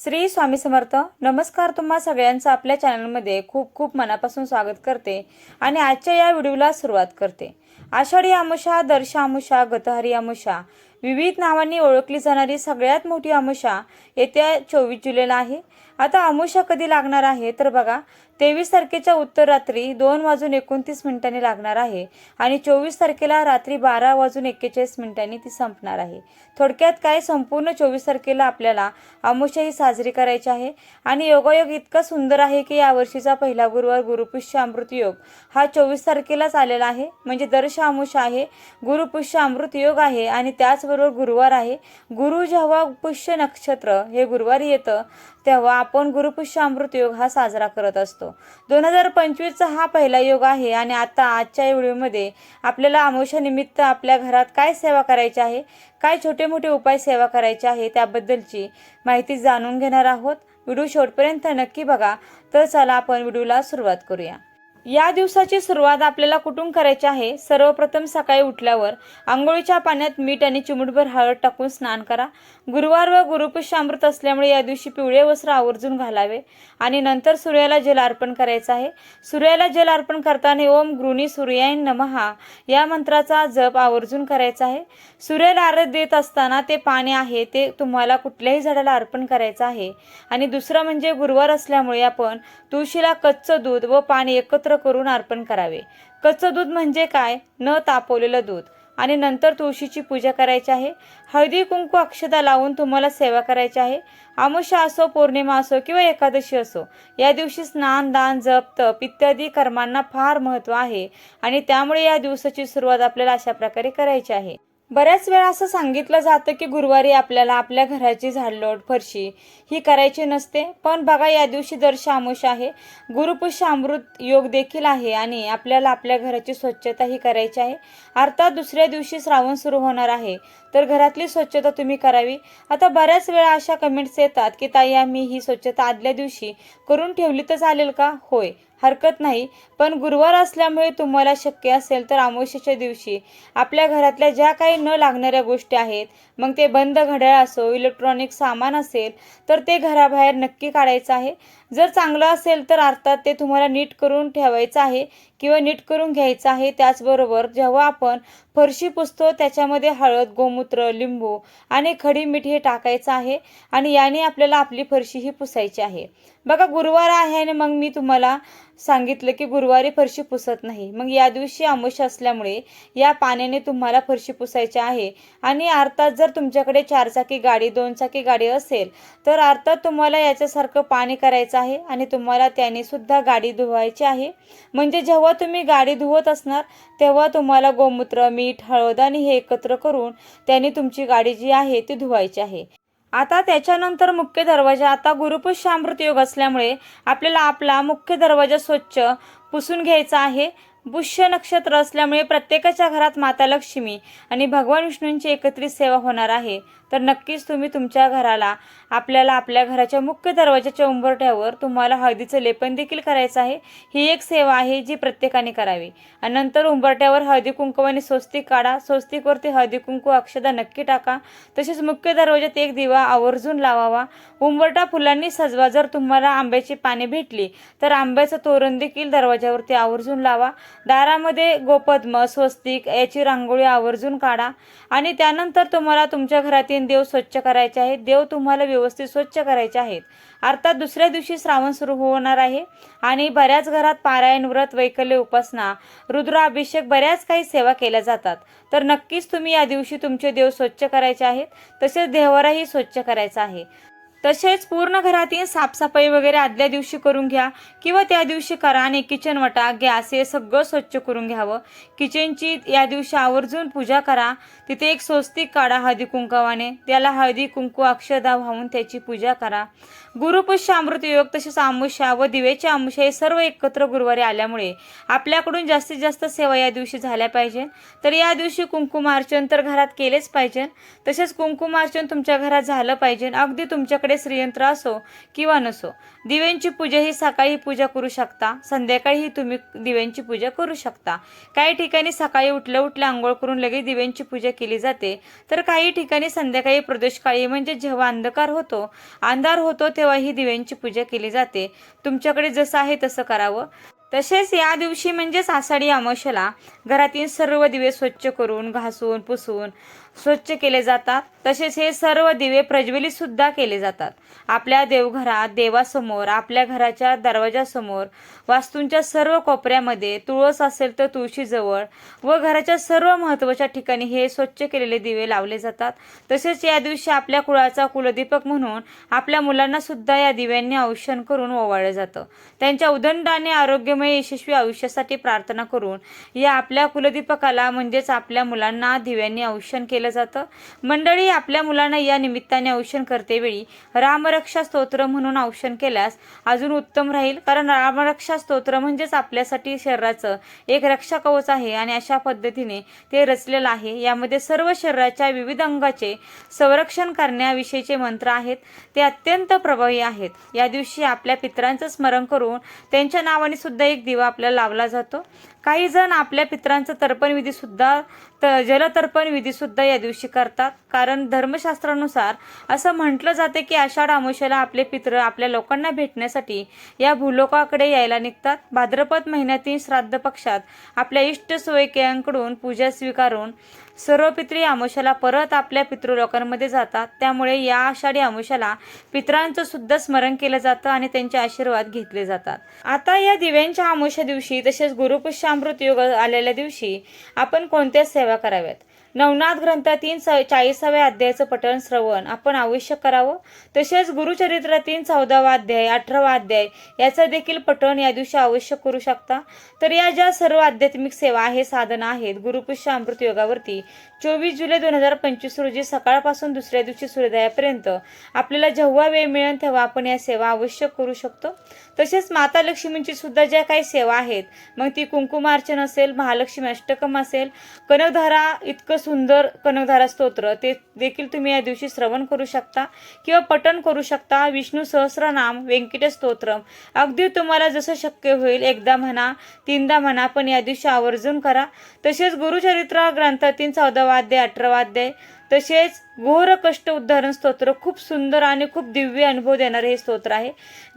श्री स्वामी समर्थ नमस्कार तुम्हा सगळ्यांचं आपल्या चॅनलमध्ये खूप खूप मनापासून स्वागत करते आणि आजच्या या व्हिडिओला सुरुवात करते. आषाढी आमुषा दर्शामुषा गतहरी आमुषा विविध नावांनी ओळखली जाणारी सगळ्यात मोठी आमुषा येत्या चोवीस जुलैला आहे. आता आमुषा कधी लागणार आहे? तर बघा तेवीस तारखेच्या उत्तर रात्री दोन वाजून एकोणतीस मिनिटांनी लागणार आहे आणि चोवीस तारखेला रात्री बारा वाजून एक्केचाळीस मिनिटांनी ती संपणार आहे. थोडक्यात काय संपूर्ण चोवीस तारखेला आपल्याला अमुष्या ही साजरी करायची आहे आणि योगायोग इतका सुंदर आहे की यावर्षीचा पहिला गुरुवार गुरुपुष्य अमृत योग हा चोवीस तारखेलाच आलेला आहे. म्हणजे दर्श अमुष आहे गुरुपुष्य अमृत योग आहे आणि त्याचबरोबर गुरुवार आहे. गुरु जेव्हा पुष्य नक्षत्र हे गुरुवारी येतं तेव्हा आपण गुरुपुष्य अमृत योग हा साजरा करत असतो. दोन हजार पंचवीसचा हा पहिला योग आहे आणि आता आजच्या या व्हिडिओमध्ये आपल्याला अमावश्यानिमित्त आपल्या घरात काय सेवा करायची आहे काय छोटे मोठे उपाय सेवा करायचे आहे त्याबद्दलची माहिती जाणून घेणार आहोत. व्हिडिओ शेवटपर्यंत नक्की बघा. तर चला आपण व्हिडिओला सुरुवात करूया. या दिवसाची सुरुवात आपल्याला कुठून करायची आहे? सर्वप्रथम सकाळी उठल्यावर आंघोळीच्या पाण्यात मीठ आणि चिमुटभर हळद टाकून स्नान करा. गुरुवार व गुरुपुष्य असल्यामुळे या दिवशी पिवळे वस्त्र आवर्जून घालावे आणि नंतर सूर्याला जल अर्पण करायचं आहे. सूर्याला जल अर्पण करताना ओम गृणी सूर्याय नमहा या मंत्राचा जप आवर्जून करायचा आहे. सूर्याला आरत देत असताना ते पाणी आहे ते तुम्हाला कुठल्याही झाडाला अर्पण करायचं आहे. आणि दुसरं म्हणजे गुरुवार असल्यामुळे आपण तुळशीला कच्चं दूध व पाणी एकत्र करून अर्पण करावे. कच्चं दूध म्हणजे काय? न तापवलेलं दूध. आणि नंतर तुळशीची पूजा करायची आहे. हळदी कुंकू अक्षता लावून तुम्हाला सेवा करायची आहे. आमुषा असो पौर्णिमा असो किंवा एकादशी असो या दिवशी स्नान दान जप तप इत्यादी कर्मांना फार महत्त्व आहे. आणि त्यामुळे या दिवसाची सुरुवात आपल्याला अशा प्रकारे करायची आहे. बऱ्याच वेळा असं सांगितलं जातं की गुरुवारी आपल्याला आपल्या घराची झाडलोट फरशी ही करायची नसते. पण बघा या दिवशी दर आमुष आहे. गुरुपुष्य अमृत योग देखील आहे आणि आपल्याला आपल्या घराची स्वच्छता ही करायची आहे. अर्थात दुसऱ्या दिवशी श्रावण सुरू होणार आहे. तर घरातली स्वच्छता तुम्ही करावी. आता बऱ्याच वेळा अशा कमेंट्स येतात की ताई आम्ही ही स्वच्छता आदल्या दिवशी करून ठेवली तर चालेल का? होय. हरकत नाही. पण गुरुवार असल्यामुळे तुम्हाला शक्य असेल तर अमावस्येच्या दिवशी आपल्या घरातल्या ज्या काही न लागणाऱ्या गोष्टी आहेत मग ते बंद घड्याळ असो इलेक्ट्रॉनिक सामान असेल तर ते घराबाहेर नक्की काढायचं आहे. जर चांगलं असेल तर अर्थात ते तुम्हाला नीट करून ठेवायचं आहे किंवा नीट करून घ्यायचं आहे त्याचबरोबर जेव्हा आपण फरशी पुसतो त्याच्यामध्ये हळद गोमूत्र लिंबू आणि खडी मीठ हे टाकायचं आहे आणि याने आपल्याला आपली फरशी ही पुसायची आहे. बघा गुरुवार आहे आणि मग मी तुम्हाला सांगितलं की गुरुवारी फरशी पुसत नाही. मग या दिवशी अमुष असल्यामुळे या पाण्याने तुम्हाला फरशी पुसायची आहे आणि अर्थात जर तुमच्याकडे चारचाकी गाडी दोन चाकी गाडी असेल तर अर्थात तुम्हाला याच्यासारखं पाणी करायचं आहे आणि तुम्हाला त्याने सुद्धा गाडी धुवायची आहे. म्हणजे जेव्हा तुम्ही गाडी धुवत असणार तेव्हा तुम्हाला गोमूत्र मीठ हळद आणि हे एकत्र करून त्याने तुमची गाडी जी आहे ती धुवायची आहे. आता त्याच्यानंतर मुख्य दरवाजा आता गुरुपुष्यामृत योग असल्यामुळे आपल्याला आपला मुख्य दरवाजा स्वच्छ पुसून घ्यायचा आहे. पुष्य नक्षत्र असल्यामुळे प्रत्येकाच्या घरात माता लक्ष्मी आणि भगवान विष्णूंची एकत्रित सेवा होणार आहे. तर नक्कीच तुम्ही तुमच्या घराला आपल्याला आपल्या घराच्या मुख्य दरवाजाच्या उंबरठ्यावर तुम्हाला हळदीचं लेपन देखील करायचं आहे. ही एक सेवा आहे जी प्रत्येकाने करावी. आणि नंतर उंबरठ्यावर हळदी कुंकवाने स्वस्तिक काढा. स्वस्तिकवरती हळदी कुंकू अक्षदा नक्की टाका. तसेच मुख्य दरवाजात एक दिवा आवर्जून लावावा. उंबरठा फुलांनी सजवा. जर तुम्हाला आंब्याची पाने भेटली तर आंब्याचं तोरण देखील दरवाजावरती आवर्जून लावा. दारामध्ये गोपद्म स्वस्तिक याची रांगोळी आवर्जून काढा. आणि त्यानंतर तुम्हाला तुमच्या घरातील देव स्वच्छ करायचे आहेत. देव तुम्हाला व्यवस्थित स्वच्छ करायचे आहेत. अर्थात दुसऱ्या दिवशी श्रावण सुरू होणार आहे आणि बऱ्याच घरात पारायण व्रत वैकल्य उपासना रुद्राभिषेक बऱ्याच काही सेवा केल्या जातात. तर नक्कीच तुम्ही या दिवशी तुमचे देव स्वच्छ करायचे आहेत. तसेच देवाराही स्वच्छ करायचा आहे. तसेच पूर्ण घरातील साफसफाई वगैरे आदल्या दिवशी करून घ्या किंवा त्या दिवशी करा आणि किचन वटा गॅस हे सगळं स्वच्छ करून घ्यावं. किचनची या दिवशी आवर्जून पूजा करा. तिथे एक स्वस्तिक काढा हळदी कुंकवाने त्याला हळदी कुंकू अक्षदा वाहून त्याची पूजा करा. गुरुपुष्य अमृत योग तसेच आमुषा व दिवेची आमुषा हे सर्व एकत्र गुरुवारी आल्यामुळे आपल्याकडून जास्तीत जास्त सेवा या दिवशी झाल्या पाहिजे तर या दिवशी कुंकुमार्चन तर घरात केलेच पाहिजे तसेच कुंकुमार्चन तुमच्या घरात झालं पाहिजे अगदी तुमच्याकडे श्रीयंत्र असो किंवा नसो दिव्यांची पूजा ही सकाळी पूजा करू शकता. संध्याकाळीही तुम्ही दिव्यांची पूजा करू शकता. काही ठिकाणी सकाळी उठल्या उठल्या आंघोळ करून लगेच दिव्यांची पूजा केली जाते. तर काही ठिकाणी संध्याकाळी प्रदोषकाळी म्हणजे जेव्हा अंधकार होतो अंधार होतो तेव्हा ही दिव्यांची पूजा केली जाते. तुमच्याकडे जसं आहे तसं करावं. तसेच या दिवशी म्हणजेच आषाढी अमावस्येला घरातील सर्व दिवे स्वच्छ करून घासून पुसून स्वच्छ केले जातात. तसेच हे सर्व दिवे प्रज्वलित सुद्धा केले जातात. आपल्या देवघरात देवासमोर आपल्या घराच्या दरवाजासमोर वास्तूंच्या सर्व कोपऱ्यामध्ये तुळस असेल तर तुळशीजवळ व घराच्या सर्व महत्त्वाच्या ठिकाणी हे स्वच्छ केलेले दिवे लावले जातात. तसेच या दिवशी आपल्या कुळाचा कुलदीपक म्हणून आपल्या मुलांना सुद्धा या दिव्यांनी औषण करून ओवाळलं जातं. त्यांच्या उदंड आणि आरोग्यमय यशस्वी आयुष्यासाठी प्रार्थना करून या आपल्या कुलदीपकाला म्हणजेच आपल्या मुलांना दिव्यांनी औषण केलं जातं. मंडळी आपल्या मुलांना या निमित्ताने औषण करतेवेळी रामरक्षा स्तोत्र म्हणून औषण केल्यास अजून उत्तम राहील. कारण रामरक्षा स्तोत्र म्हणजेच आपल्यासाठी शरीराचं एक रक्षा कवच आहे आणि अशा पद्धतीने ते रचलेलं आहे. यामध्ये सर्व शरीराच्या विविध अंगाचे संरक्षण करण्याविषयीचे मंत्र आहेत. ते अत्यंत प्रभावी आहेत. या दिवशी आपल्या पितरांचं स्मरण करून त्यांच्या नावाने सुद्धा एक दिवा आपल्याला लावला जातो. काही जण आपल्या पित्रांचं तर्पण विधी सुद्धा त जलतर्पण विधी सुद्धा या दिवशी करतात. कारण धर्मशास्त्रानुसार असं म्हटलं जाते की आषाढ अमावस्येला आपले पित्र आपल्या लोकांना भेटण्यासाठी या भूलोकाकडे यायला निघतात. भाद्रपद महिन्यातील श्राद्ध पक्षात आपल्या इष्ट सोयकेयांकडून पूजा स्वीकारून सर्व पित्री अमावस्याला परत आपल्या पितृलोकांमध्ये जातात. त्यामुळे या आषाढी अमावस्याला पित्रांचं सुद्धा स्मरण केलं जातं आणि त्यांचे आशीर्वाद घेतले जातात. आता या दिव्यांच्या अमावस्या दिवशी तसेच गुरुपुष्यामृत योग आलेल्या दिवशी आपण कोणत्या सेवा कराव्यात? नवनाथ ग्रंथातील स चाळीसाव्या अध्यायाचं पठण श्रवण. आपण आवश्यक करावं. तसेच गुरुचरित्रातील चौदावा अध्याय अठरावा अध्याय याचं देखील पठण या दिवशी आवश्यक करू शकता. तर या ज्या सर्व आध्यात्मिक सेवा आहे साधना आहेत गुरुपुष्य अमृत योगावरती चोवीस जुलै दोन हजार पंचवीस रोजी सकाळपासून दुसऱ्या दिवशी सूर्योदयापर्यंत आपल्याला जेव्हा वेळ मिळेल तेव्हा आपण या सेवा आवश्यक करू शकतो. तसेच माता लक्ष्मींची सुद्धा ज्या काही सेवा आहेत मग ती कुंकुमार्चन असेल महालक्ष्मी अष्टकम असेल कनकधारा इतकं सुंदर कनकधारा स्तोत्र ते देखील तुम्ही या दिवशी श्रवण करू शकता किंवा पठण करू शकता. विष्णू सहस्रनाम व्यंकट स्तोत्रम अगदी तुम्हाला जसं शक्य होईल एकदा म्हणा तीनदा म्हणा पण या दिवशी आवर्जून करा. तसेच गुरुचरित्र ग्रंथातील चौदा वाद्य अठरा वाद्य तसेच घोर कष्ट उद्धारण स्तोत्र खूप सुंदर आणि खूप दिव्य अनुभव देणारे हे स्तोत्र आहे.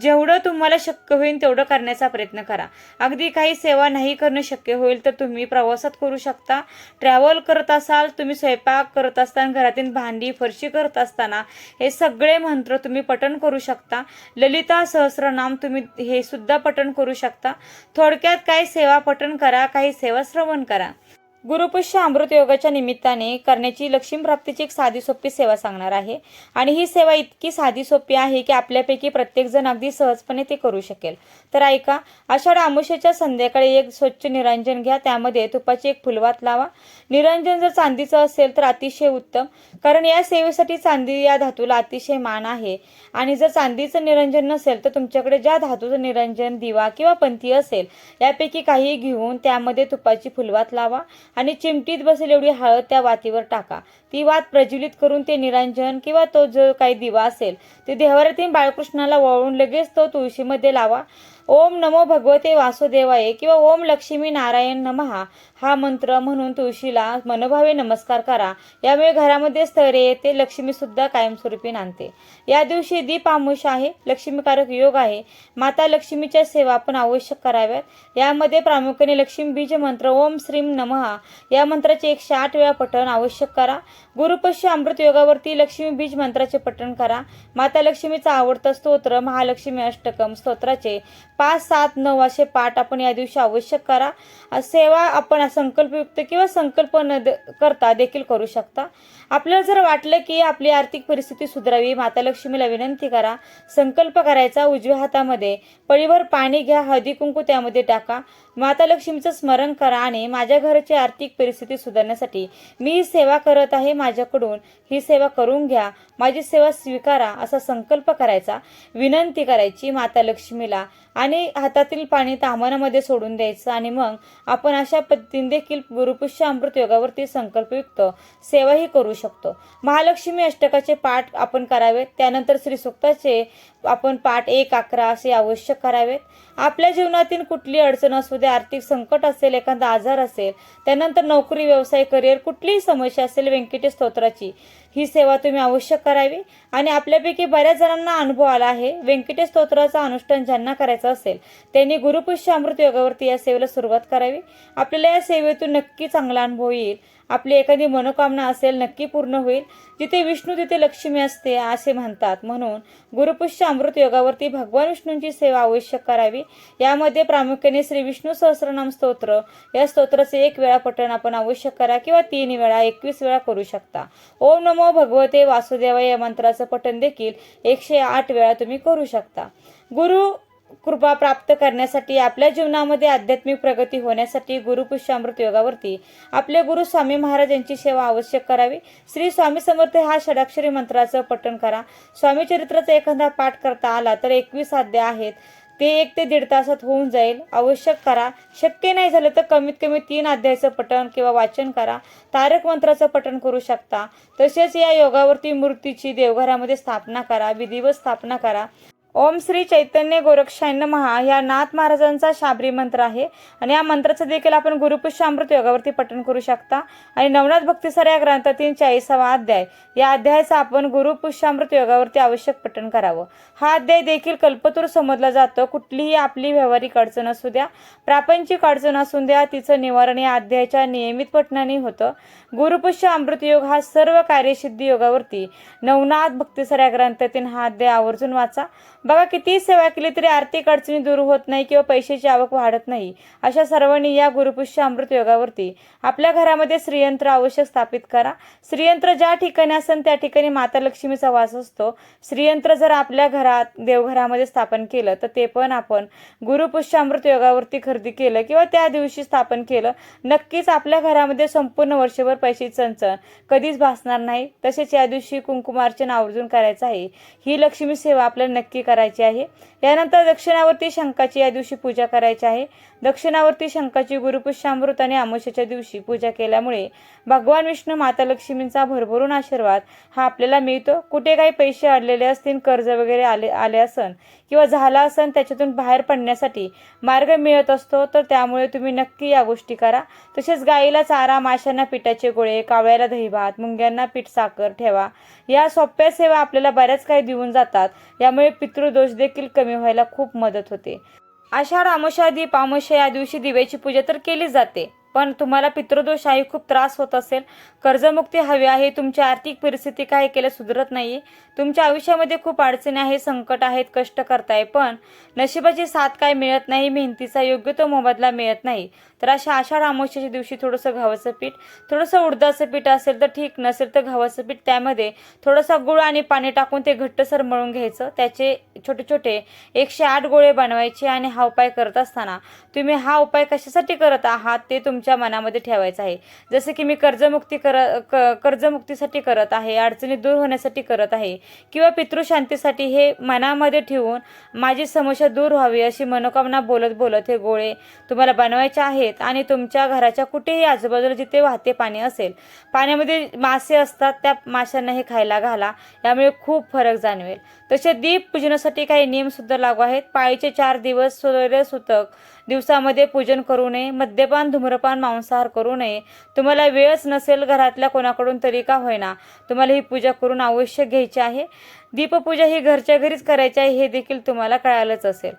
जेवढं तुम्हाला शक्य होईल तेवढं करण्याचा प्रयत्न करा. अगदी काही सेवा नाही करणं शक्य होईल तर तुम्ही प्रवासात करू शकता. ट्रॅव्हल करत असाल तुम्ही स्वयंपाक करत असताना घरातील भांडी फरशी करत असताना हे सगळे मंत्र तुम्ही पठण करू शकता. ललिता सहस्रनाम तुम्ही हे सुद्धा पठण करू शकता. थोडक्यात काही सेवा पठण करा काही सेवा श्रवण करा. गुरुपुष्य अमृत योगाच्या निमित्ताने करण्याची लक्ष्मी प्राप्तीची एक साधी सोपी सेवा सांगणार आहे. आणि ही सेवा इतकी साधी सोपी आहे की आपल्यापैकी प्रत्येकजण अगदी सहजपणे ते करू शकेल. तर ऐका आषाढ आमुष्याच्या संध्याकाळी एक स्वच्छ निरंजन घ्या त्यामध्ये तुपाची एक फुलवात लावा. निरंजन जर चांदीचं असेल तर अतिशय उत्तम कारण या सेवेसाठी चांदी या धातूला अतिशय मान आहे. आणि जर चांदीचं निरंजन नसेल तर तुमच्याकडे ज्या धातूचं निरंजन दिवा किंवा पंथी असेल यापैकी काही घेऊन त्यामध्ये तुपाची फुलवात लावा. आणि चिमटीत बसेल एवढी हळद त्या वातीवर टाका. ती वात प्रज्वलित करून ते निरंजन किंवा तो जो काही दिवा असेल ते देवाऱ्यातील बाळकृष्णाला वळून लगेच तो तुळशीमध्ये लावा. ओम नमो भगवते वासुदेवाय किंवा ओम लक्ष्मी नारायण नमहा हा मंत्र म्हणून तुळशीला मनोभावे नमस्कार करा. यामुळे घरामध्ये स्तरे येते लक्ष्मी सुद्धा कायमस्वरूपी नांदते. या दिवशी दीप आमुष आहे लक्ष्मीकारक योग आहे. माता लक्ष्मीच्या सेवा आपण आवश्यक कराव्यात. यामध्ये प्रामुख्याने लक्ष्मी बीज मंत्र ओम श्रीम नमहा या मंत्राचे एकशे आठ वेळा पठण आवश्यक करा. गुरुपश्य अमृत योगावरती लक्ष्मी बीज मंत्राचे पठण करा. माता लक्ष्मीचा आवडता स्तोत्र महालक्ष्मी अष्टकम स्तोत्राचे पाच सात नऊ असे पाठ आपण या दिवशी आवश्यक करा. सेवा आपण संकल्पयुक्त किंवा संकल्प न करता देखील करू शकता. आपल्याला जर वाटलं की आपली आर्थिक परिस्थिती सुधारावी माता लक्ष्मीला विनंती करा संकल्प करायचा उजव्या हातामध्ये पळीभर पाणी घ्या हळदी कुंकू त्यामध्ये टाका. माता लक्ष्मीचं स्मरण करा आणि माझ्या घराची आर्थिक परिस्थिती सुधारण्यासाठी मी ही सेवा करत आहे माझ्याकडून ही सेवा करून घ्या. माझी सेवा स्वीकारा असा संकल्प करायचा. विनंती करायची माता लक्ष्मीला. आणि हातातील पाणी तामानामध्ये सोडून द्यायचं आणि मग आपण अशा पद्धतीने देखील गुरुपुष्य अमृत योगावरती संकल्पयुक्त सेवाही करू शकतो. महालक्ष्मी अष्टकाचे पाठ आपण करावेत. त्यानंतर श्री सुक्ताचे आपण पाठ एक अकरा असे आवश्यक करावेत. आपल्या जीवनातील कुठली अडचण असू दे आर्थिक संकट असेल एखादा आजार असेल त्यानंतर नोकरी व्यवसाय करिअर कुठलीही समस्या असेल व्यंकटेश स्तोत्राची ही सेवा तुम्ही आवश्यक करावी. आणि आपल्यापैकी बऱ्याच जणांना अनुभव आला आहे व्यंकटेश स्तोत्राचा अनुष्ठान ज्यांना करायचं असेल त्यांनी गुरुपुष्य अमृत योगावरती या सेवेला सुरुवात करावी. आपल्याला या सेवेतून नक्की चांगला अनुभव येईल. आपली एखादी मनोकामना असेल नक्की पूर्ण होईल. जिथे विष्णू तिथे लक्ष्मी असते असे म्हणतात. म्हणून गुरुपुष्य अमृत योगावरती भगवान विष्णूंची सेवा आवश्यक करावी. यामध्ये प्रामुख्याने श्री विष्णू सहस्रनाम स्तोत्र या स्तोत्राचे एक वेळा पठण आपण आवश्यक करा किंवा तीन वेळा एकवीस वेळा करू शकता. ओम नमो भगवते वासुदेवाय या मंत्राचं पठण देखील एकशे आठ वेळा तुम्ही करू शकता. गुरु कृपा प्राप्त करण्यासाठी आपल्या जीवनामध्ये आध्यात्मिक प्रगती होण्यासाठी गुरुपुष्यामृत योगावरती आपले गुरु स्वामी महाराज यांची सेवा आवश्यक करावी. श्री स्वामी समर्थ हा षडाक्षरी मंत्राचं पठण करा. स्वामी चरित्राचा एखादा पाठ करता आला तर एकवीस अध्याय आहेत. ते एक ते दीड तासात होऊन जाईल. आवश्यक करा. शक्य नाही झालं तर कमीत कमी तीन अध्यायाचं पठण किंवा वाचन करा. तारक मंत्राचं पठण करू शकता. तसेच या योगावरती मूर्तीची देवघरामध्ये स्थापना करा. विधिवत स्थापना करा. ओम श्री चैतन्य गोरक्षायन महा या नाथ महाराजांचा शाबरी मंत्र आहे. आणि या मंत्राचं देखील आपण गुरुपुष्य अमृत योगावरती पठण करू शकता. आणि नवनाथ भक्तीसर या ग्रंथातील चाळीसावा अध्याय या अध्यायाचा आपण गुरुपुष्यामृत योगावरती आवश्यक पठण करावं. हा अध्याय देखील कल्पतूर समजला जातो. कुठलीही आपली व्यावहारिक अडचण असू द्या प्रापंचिक अडचण असू द्या तिचं निवारण या अध्यायाच्या नियमित पठणाने होतं. गुरुपुष्य अमृत योग हा सर्व कार्यसिद्धी योगावरती. नवनाथ भक्तीसर या ग्रंथातील हा अध्याय आवर्जून वाचा. बघा कितीही सेवा केली तरी आर्थिक अडचणी दूर होत नाही किंवा पैशाची आवक वाढत नाही अशा सर्वांनी या गुरुपुष्य अमृत योगावरती आपल्या घरामध्ये श्रीयंत्र आवश्यक स्थापित करा. श्रीयंत्र ज्या ठिकाणी असेल त्या ठिकाणी माता लक्ष्मीचा वास असतो. श्रीयंत्र जर आपल्या घरात देवघरामध्ये स्थापन केलं तर ते पण आपण गुरुपुष्य अमृत योगावरती खरेदी केलं किंवा त्या दिवशी स्थापन केलं नक्कीच आपल्या घरामध्ये संपूर्ण वर्षभर पैशाची चणचण कधीच भासणार नाही. तसेच या दिवशी कुंकुमार्चन आवर्जून करायचं आहे. ही लक्ष्मी सेवा आपल्याला नक्की करायची आहे. यानंतर दक्षिणावरती शंकाची या दिवशी पूजा करायची आहे. दक्षिणावरती शंकाची गुरुपुष्यामृत आणि आमोशाच्या दिवशी पूजा केल्यामुळे भगवान विष्णू माता लक्ष्मींचा भरभरून आशीर्वाद हा आपल्याला मिळतो. कुठे काही पैसे अडलेले असतील कर्ज वगैरे आले आले असन किंवा झाला असन त्याच्यातून बाहेर पडण्यासाठी मार्ग मिळत असतो तर त्यामुळे तुम्ही नक्की या गोष्टी करा. तसेच गाईला चारा माशांना पिठाचे गोळे कावळ्याला दहीभात मुंग्यांना पीठ साखर ठेवा. या सोप्या सेवा आपल्याला बऱ्याच काही देऊन जातात. यामुळे पितृदोष देखील कमी व्हायला खूप मदत होते. आषाढ अमावस्या दीप या दिवशी दिव्याची पूजा तर केली जाते. पण तुम्हाला पितृदोष आहे खूप त्रास होत असेल. कर्जमुक्ती हवी आहे तुमची आर्थिक परिस्थिती काही केल्या सुधरत नाही. तुमच्या आयुष्यामध्ये खूप अडचणी आहे संकट आहेत कष्ट करताय पण नशिबाची साथ काय मिळत नाही मेहनतीचा योग्य तो मोबदला मिळत नाही. तर अशा आषाढ अमावस्याच्या दिवशी थोडंसं गव्हाचं पीठ थोडंसं उडदाचं पीठ असेल तर ठीक नसेल तर गव्हाचं पीठ त्यामध्ये थोडंसं गुळ आणि पाणी टाकून ते घट्टसर मळून घ्यायचं. त्याचे छोटे छोटे एकशे आठ गोळे बनवायचे आणि हा उपाय करत असताना तुम्ही हा उपाय कशासाठी करत आहात ते तुमच्या मनामध्ये ठेवायचं आहे. जसं की मी कर्जमुक्ती कर क कर्जमुक्तीसाठी करत आहे अडचणी दूर होण्यासाठी करत आहे किंवा पितृशांतीसाठी हे मनामध्ये ठेवून माझी समस्या दूर व्हावी अशी मनोकामना बोलत बोलत हे गोळे तुम्हाला बनवायचे आहेत आणि तुमच्या घराच्या कुठेही आजूबाजूला जिथे वाहते पाणी असेल पाण्यामध्ये मासे असतात त्या माशांना हे खायला घाला यामुळे खूप फरक जाणवेल. तसे दीप पूजनासाठी काही नियम सुद्धा लागू आहेत. पाळीचे चार दिवस सूर्य सुतक दिवसामध्ये पूजन करू नये मद्यपान धूम्रपान मांसाहार करू नये. तुम्हाला वेळच नसेल घरातल्या कोणाकडून तरी का होईना. तुम्हाला ही पूजा करून आवश्यक घ्यायची आहे. दीपपूजा ही घरच्या घरीच करायची आहे हे देखील तुम्हाला कळालंच असेल.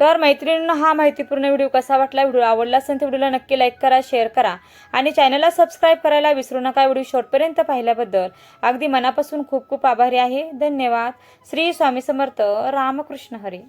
तर मैत्रिणींना हा माहितीपूर्ण व्हिडिओ कसा वाटला व्हिडिओ आवडला असेल तर व्हिडिओला नक्की लाईक करा शेअर करा आणि चॅनलला सबस्क्राईब करायला विसरू नका व्हिडिओ शॉर्टपर्यंत पाहिल्याबद्दल. अगदी मनापासून खूप खूप आभारी आहे. धन्यवाद. श्री स्वामी समर्थ. रामकृष्ण हरी.